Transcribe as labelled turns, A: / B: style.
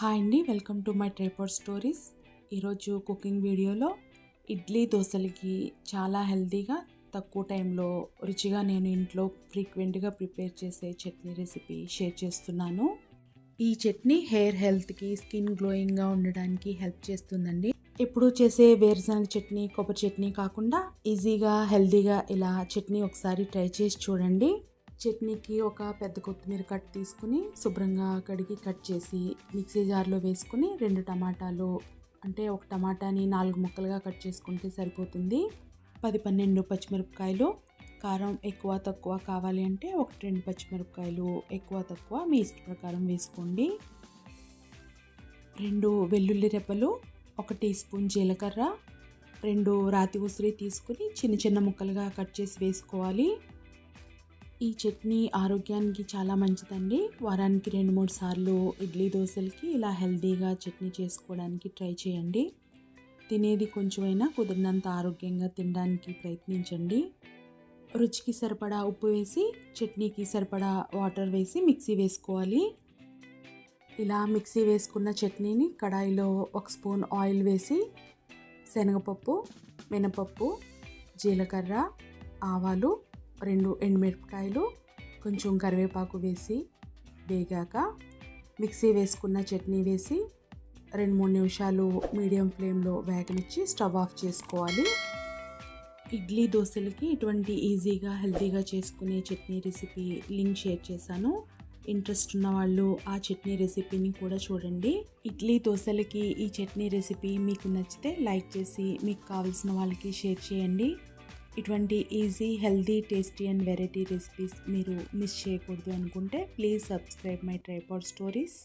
A: Hi అండి welcome to my tripod stories. ఈరోజు cooking వీడియోలో ఇడ్లీ దోశలకి చాలా హెల్తీగా తక్కువ టైంలో రుచిగా నేను ఇంట్లో ఫ్రీక్వెంట్గా ప్రిపేర్ చేసే చట్నీ రెసిపీ షేర్ చేస్తున్నాను. ఈ చట్నీ హెయిర్ హెల్త్కి స్కిన్ గ్లోయింగ్గా ఉండడానికి హెల్ప్ చేస్తుందండి. ఎప్పుడు చేసే వేరుశనగ చట్నీ కొబ్బరి చట్నీ కాకుండా ఈజీగా హెల్తీగా ఇలా చట్నీ ఒకసారి ట్రై చేసి చూడండి. చట్నీకి ఒక పెద్ద కొత్తిమీర కట్ తీసుకుని శుభ్రంగా కడిగి కట్ చేసి మిక్సీ జార్లో వేసుకుని రెండు టమాటాలు అంటే ఒక టమాటాని నాలుగు ముక్కలుగా కట్ చేసుకుంటే సరిపోతుంది. పది పన్నెండు పచ్చిమిరపకాయలు కారం ఎక్కువ తక్కువ కావాలి అంటే ఒక రెండు పచ్చిమిరపకాయలు ఎక్కువ తక్కువ మీ ఇష్ట ప్రకారం వేసుకోండి. రెండు వెల్లుల్లి రెప్పలు ఒక టీ స్పూన్ జీలకర్ర రెండు రాతి ఉసిరి తీసుకుని చిన్న చిన్న ముక్కలుగా కట్ చేసి వేసుకోవాలి. ఈ చట్నీ ఆరోగ్యానికి చాలా మంచిదండి. వారానికి రెండు మూడు సార్లు ఇడ్లీ దోశలకి ఇలా హెల్తీగా చట్నీ చేసుకోవడానికి ట్రై చేయండి. తినేది కొంచెమైనా కుదిరినంత ఆరోగ్యంగా తినడానికి ప్రయత్నించండి. రుచికి సరిపడా ఉప్పు వేసి చట్నీకి సరిపడా వాటర్ వేసి మిక్సీ వేసుకోవాలి. ఇలా మిక్సీ వేసుకున్న చట్నీని కడాయిలో ఒక స్పూన్ ఆయిల్ వేసి శనగపప్పు మినపప్పు జీలకర్ర ఆవాలు రెండు ఎండుమిరపకాయలు కొంచెం కరివేపాకు వేసి వేగాక మిక్సీ వేసుకున్న చట్నీ వేసి రెండు మూడు నిమిషాలు మీడియం ఫ్లేమ్లో వేగనిచ్చి స్టవ్ ఆఫ్ చేసుకోవాలి. ఇడ్లీ దోశలకి ఇటువంటి ఈజీగా హెల్తీగా చేసుకునే చట్నీ రెసిపీ లింక్ షేర్ చేశాను. ఇంట్రెస్ట్ ఉన్న వాళ్ళు ఆ చట్నీ రెసిపీని కూడా చూడండి. ఇడ్లీ దోశలకి ఈ చట్నీ రెసిపీ మీకు నచ్చితే లైక్ చేసి మీకు కావాల్సిన వాళ్ళకి షేర్ చేయండి. ఇటువంటి easy healthy tasty and variety recipes మీరు మిస్ చేయకూడదు అనుకుంటే please subscribe my tripod stories